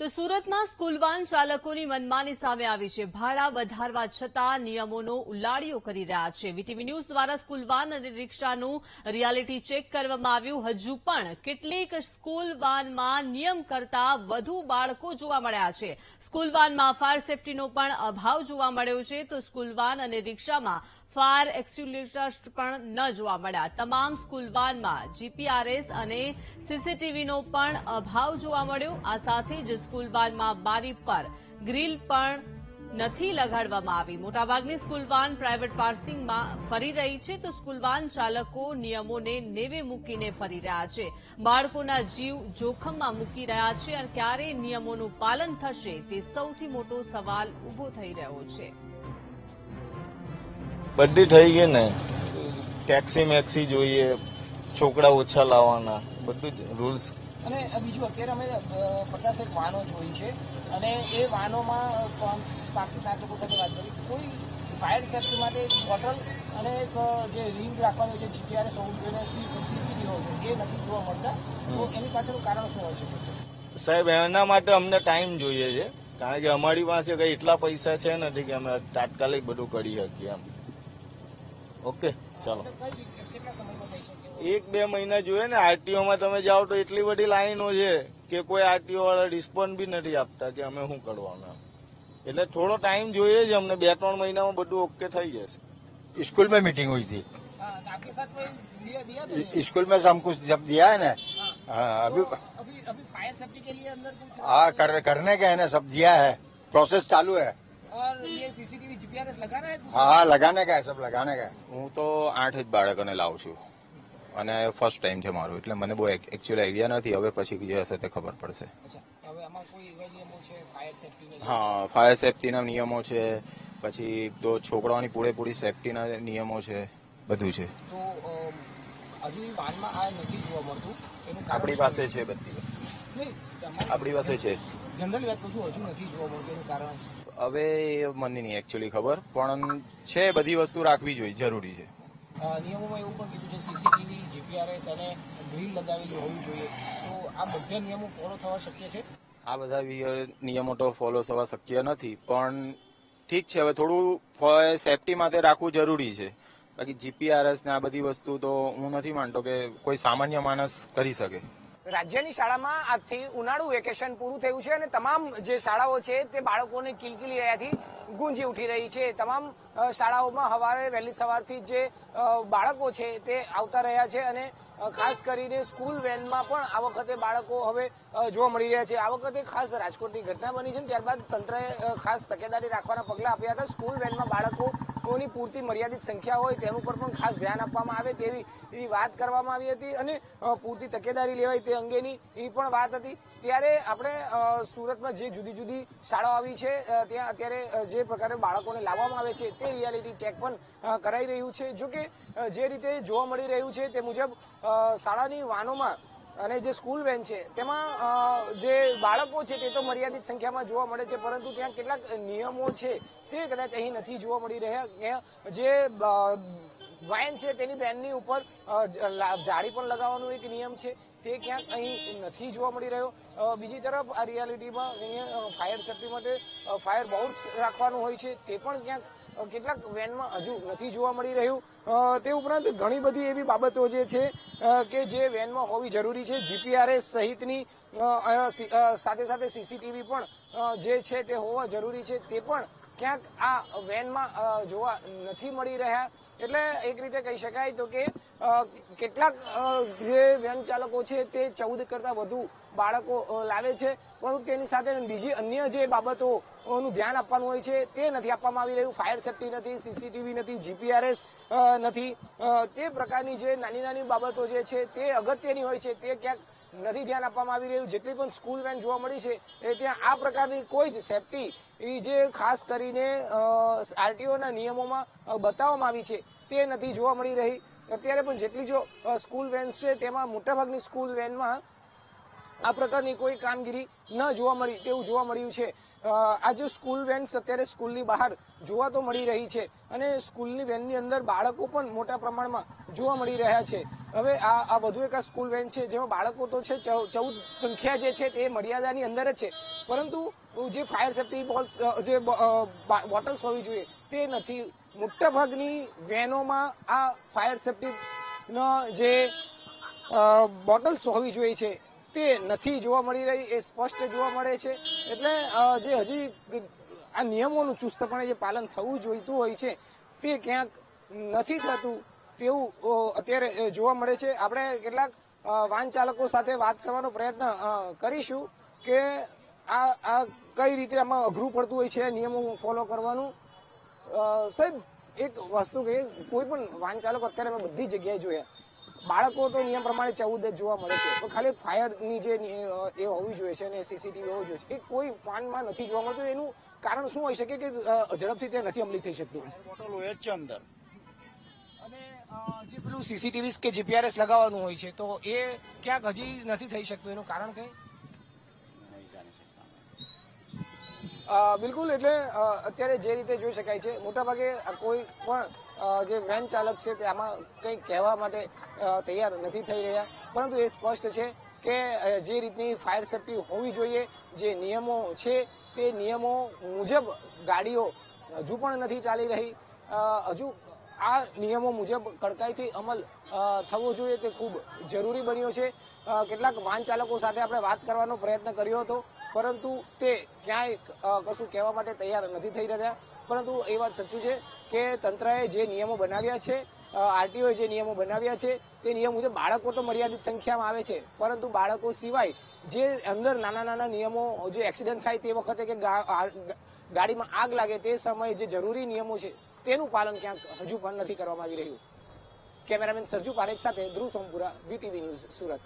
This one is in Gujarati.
તો સુરતમાં સ્કૂલ વાન ચાલકોની મનમાની સામે આવી છે. ભાડા વધારવા છતાં નિયમોનો ઉલ્લાડીઓ કરી રહ્યા છે. વીટીવી ન્યૂઝ દ્વારા સ્કૂલ વાન અને રિક્ષાનું રિયાલિટી ચેક કરવામાં આવ્યું. હજુ પણ કેટલીક સ્કૂલ વાનમાં નિયમ કરતા વધુ બાળકો જોવા મળ્યા છે. સ્કૂલ વાનમાં ફાયર સેફટીનો પણ અભાવ જોવા મળ્યો છે. તો સ્કૂલ વાન અને રિક્ષામાં ફાયર એક્સ્યુલેટર્સ પણ ન જોવા મળ્યા. તમામ સ્કૂલ વાનમાં જીપીઆરએસ અને સીસીટીવીનો પણ અભાવ જોવા મળ્યો. આ સાથે જ સ્કૂલ વાનમાં બારી પર ગ્રીલ પણ નથી લગાડવામાં આવી. મોટાભાગની સ્કૂલ વાન પ્રાઇવેટ પાર્સિંગમાં ફરી રહી છે. તો સ્કૂલ વાન ચાલકો નિયમોને નેવે મૂકીને ફરી રહ્યા છે. બાળકોના જીવ જોખમમાં મૂકી રહ્યા છે અને ક્યારે નિયમોનું પાલન થશે તે સૌથી મોટો સવાલ ઊભો થઈ રહ્યો છે. બધી થઈ ગઈ ને. ટેક્સી મેક્સી જોઈએ છોકરા ઓછા લાવવાના બધું જ રૂલ્સ અને બીજું અત્યારે અમે પચાસ એક વાહનો જોઈ છે. અને એ વાહનોમાં અ, સાત લોકો સાથે વાત કરી. કોઈ ફાયર સેફટી માટે એક બોટલ અને એક જે રિંગ રાખવાનું જે જીપીઆરએસ હોવું જોઈએ સીસીટીવી હોવું જોઈએ એ નથી જોવા મળતા. તો એની પાછળનું કારણ શું હોય છે? સાહેબ એના માટે અમને ટાઈમ જોઈએ છે. કારણ કે અમારી પાસે કઈ એટલા પૈસા છે નથી કે અમે તાત્કાલિક બધું કરી શકીએ એમ. ઓકે ચાલો કઈ રીતે કેટલા સમયમાં થઈ શકે એક બે મહિના જોઈએ ને આરટીઓ માં તમે જાઓ તો એટલી બધી લાઈનો છે કે કોઈ આરટીઓ વાળા રિસ્પોન્સ બી નથી આપતા કે અમે શું કરવાનું એમ. એટલે થોડો ટાઈમ જોઈએ છે અમને બે ત્રણ મહિનામાં બધું ઓકે થઈ જશે स्कूल में मीटिंग हुई थी हाँ, आपके साथ में दिया दिया तो नहीं? स्कूल में से हमको जब दिया है ना हाँ, अभी तो अभी अभी फायर सेफ्टी के लिए अंदर कुछ हाँ कर, करने के है ना सब दिया है प्रोसेस चालू है और ये सीसीटीवी जीपीआरएस लगा रहा है कुछ? हाँ हाँ लगाने का है सब लगाने का है હું તો આઠ જ બાળકોને લાવું છું અને ફર્સ્ટ ટાઈમ છે મારું એટલે મને બહુ એકચ્યુઅલી આઈડિયા નથી હવે પછી જે હશે તે ખબર પડશે અચ્છા હવે આમાં કોઈ એવા નિયમો છે ફાયર સેફટી હા ફાયર સેફટીના નિયમો છે પછી તો છોકરાઓની પૂરેપૂરી સેફટીના નિયમો છે બધું છે તો અમ, હજી વાનમાં આ નથી જોવા મળતું એનું કારણ આપણી શું? પાસે છે બધી વસ્તુ નહીં, તમારી- આપણી પાસે છે જનરલ વાત કહું છું હજુ નથી જોવા મળતું એનું કારણ શું? હવે એ મને નહીં એકચ્યુઅલી ખબર પણ છે બધી વસ્તુ રાખવી જોઈએ જરૂરી છે. નિયમોમાં એવું પણ કીધું છે સીસીટીવી જીપીઆરએસ અને ગ્રીલ લગાવેલી હોવી જોઈએ. તો આ બધા નિયમો ફોલો થવા શક્ય છે? આ બધા નિયમો તો ફોલો થવા શક્ય નથી પણ ઠીક છે હવે થોડું સેફટી માટે રાખવું જરૂરી છે. બાકી જીપીઆરએસ ને આ બધી વસ્તુ તો હું નથી માનતો કે કોઈ સામાન્ય માણસ કરી શકે. રાજ્યની શાળામાં આજથી ઉનાળુ વેકેશન પૂરું થયું છે અને તમામ જે શાળાઓ છે તે બાળકોને કિલકિલી રહ્યાથી ગુંજી ઉઠી રહી છે. તમામ શાળાઓમાં સવારે વહેલી સવારથી જે બાળકો છે તે આવતા રહ્યા છે અને ખાસ કરીને સ્કૂલ વેનમાં પણ આ વખતે બાળકો હવે જોવા મળી રહ્યા છે. આ વખતે ખાસ રાજકોટની ઘટના બની છે ને ત્યારબાદ તંત્રએ ખાસ તકેદારી રાખવાના પગલાં આપ્યા હતા. સ્કૂલ વેનમાં બાળકોની પૂરતી મર્યાદિત સંખ્યા હોય તેનું પર પણ ખાસ ધ્યાન આપવામાં આવે તેવી, એવી વાત કરવામાં આવી હતી અને પૂરતી તકેદારી લેવાય તે અંગેની એ પણ વાત હતી. ત્યારે આપણે સુરતમાં જે જુદી જુદી શાળાઓ આવી છે ત્યાં અત્યારે જે પ્રકારે બાળકોને લાવવામાં આવે છે તે રિયાલિટી ચેક પણ કરાઈ રહ્યું છે. જો કે જે રીતે જોવા મળી રહ્યું છે તે મુજબ શાળાની વાનોમાં અને જે સ્કૂલ વેન છે, તેમાં જે બાળકો છે તે તો મર્યાદિત સંખ્યામાં જોવા મળે છે, પરંતુ ત્યાં કેટલાક નિયમો છે, તે કદાચ અહીં નથી જોવા મળી રહ્યા. જે વાયન છે તેની બેનની ઉપર જાળી પણ લગાવવાનો એક નિયમ છે, તે ક્યાંક અહીં નથી જોવા મળી રહ્યો. બીજી તરફ આ રિયાલિટીમાં અહીંયા ફાયર સેફટી માટે ફાયર બાઉટ્સ રાખવાનું હોય છે, તે પણ ક્યાંક કેટલાક વેનમાં હજુ નથી જોવા મળી રહ્યું. તે ઉપરાંત ઘણી બધી એવી બાબતો જે છે કે જે વેનમાં હોવી જરૂરી છે. જીપીઆરએસ સહિતની સાથે સાથે સીસીટીવી પણ જે છે તે હોવા જરૂરી છે તે પણ ક્યાંક આ વેનમાં જોવા નથી મળી રહ્યા. એટલે એક રીતે કહી શકાય તો કે કેટલાક જે વેન ચાલકો છે તે ચૌદ કરતા વધુ બાળકો લાવે છે. પરંતુ તેની સાથે બીજી અન્ય જે બાબતોનું ધ્યાન આપવાનું હોય છે તે નથી આપવામાં આવી રહ્યું. ફાયર સેફટી નથી, સીસીટીવી નથી, જીપીઆરએસ નથી. તે પ્રકારની જે નાની નાની બાબતો જે છે તે અગત્યની હોય છે તે ક્યાંક નથી ધ્યાન આપવામાં આવી રહ્યું. જેટલી પણ સ્કૂલ વેન જોવા મળી છે, એ ત્યાં આ પ્રકારની કોઈ જ સેફટી એ જે ખાસ કરીને આરટીઓના નિયમોમાં બતાવવામાં આવી છે, તે નથી જોવા મળી રહી. અત્યારે પણ જેટલી જો સ્કૂલ વેન્સ છે, તેમાં મોટાભાગની સ્કૂલ વેનમાં આ પ્રકારની કોઈ કામગીરી ન જોવા મળી, તેવું જોવા મળ્યું છે. અ, આ જે સ્કૂલ વેન્સ અત્યારે સ્કૂલની બહાર જોવા તો મળી રહી છે અને સ્કૂલની વેનની અંદર બાળકો પણ મોટા પ્રમાણમાં જોવા મળી રહ્યા છે. હવે આ આ વધુ એક આ સ્કૂલ વેન છે જેમાં બાળકો તો છે ચૌદ સંખ્યા જે છે તે મર્યાદાની અંદર જ છે. પરંતુ જે ફાયર સેફ્ટી બોલ્સ જે બોટલ્સ હોવી જોઈએ તે નથી. મોટાભાગની વેનોમાં આ ફાયર સેફ્ટીના જે બોટલ્સ હોવી જોઈએ છે. તે નથી જોવા મળી રહી, એ સ્પષ્ટ જોવા મળે છે. એટલે જે હજી આ નિયમોનું ચુસ્તપણે જે પાલન થવું જોઈતું હોય છે, તે ક્યાંક નથી થતું તેવું અત્યારે જોવા મળે છે. આપણે કેટલાક વાહન ચાલકો સાથે વાત કરવાનો પ્રયત્ન કરીશું કે આ આ કઈ રીતે આમાં અઘરું પડતું હોય છે નિયમો ફોલો કરવાનું. સાહેબ, એક વસ્તુ કે કોઈ પણ વાહન ચાલકો અત્યારે અમે બધી જગ્યાએ જોયા. બાળકો તો નિયમ પ્રમાણે ચૌદ જ જોવા મળે છે. તો ખાલી ફાયરની જે એ હોવી જોઈએ છે અને સીસીટીવી હોવું જોઈએ છે. એ કોઈ ફાનમાં નથી જોવા મળતું. એનું કારણ શું હોઈ શકે કે ઝડપથી તે નથી અમલી થઈ શકતું? બોટલ હોય છે અંદર. અને જે પેલું સીસીટીવી કે જીપીઆરએસ લગાવવાનું હોય છે તો એ ક્યાંક હજી નથી થઈ શકતું? એનું કારણ કઈ? બિલકુલ. એટલે અત્યારે જે રીતે જોઈ શકાય છે મોટાભાગે કોઈ પણ જે વેન ચાલક છે તેમાં કંઈ કહેવા માટે તૈયાર નથી થઈ રહ્યા. પરંતુ એ સ્પષ્ટ છે કે જે રીતની ફાયર સેફટી હોવી જોઈએ, જે નિયમો છે તે નિયમો મુજબ ગાડીઓ હજુ પણ નથી ચાલી રહી. હજુ આ નિયમો મુજબ કડકાઈથી અમલ થવો જોઈએ તે ખૂબ જરૂરી બન્યો છે. કેટલાક વાહન ચાલકો સાથે આપણે વાત કરવાનો પ્રયત્ન કર્યો હતો, પરંતુ તે ક્યાંય કશું કહેવા માટે તૈયાર નથી થઈ રહ્યા. પરંતુ એ વાત સાચું છે કે તંત્રએ જે નિયમો બનાવ્યા છે આરટીઓએ જે નિયમો બનાવ્યા છે, તે નિયમ મુજબ બાળકો તો મર્યાદિત સંખ્યામાં આવે છે. પરંતુ બાળકો સિવાય જે અંદર નાના નાના નિયમો જે એક્સિડન્ટ થાય તે વખતે કે ગાડીમાં આગ લાગે તે સમયે જે જરૂરી નિયમો છે, તેનું પાલન ક્યાંક હજુ પણ નથી કરવામાં આવી રહ્યું. કેમેરામેન સરજુ પારેખ સાથે ધ્રુવ સોમપુરા, વીટીવી ન્યૂઝ સુરત.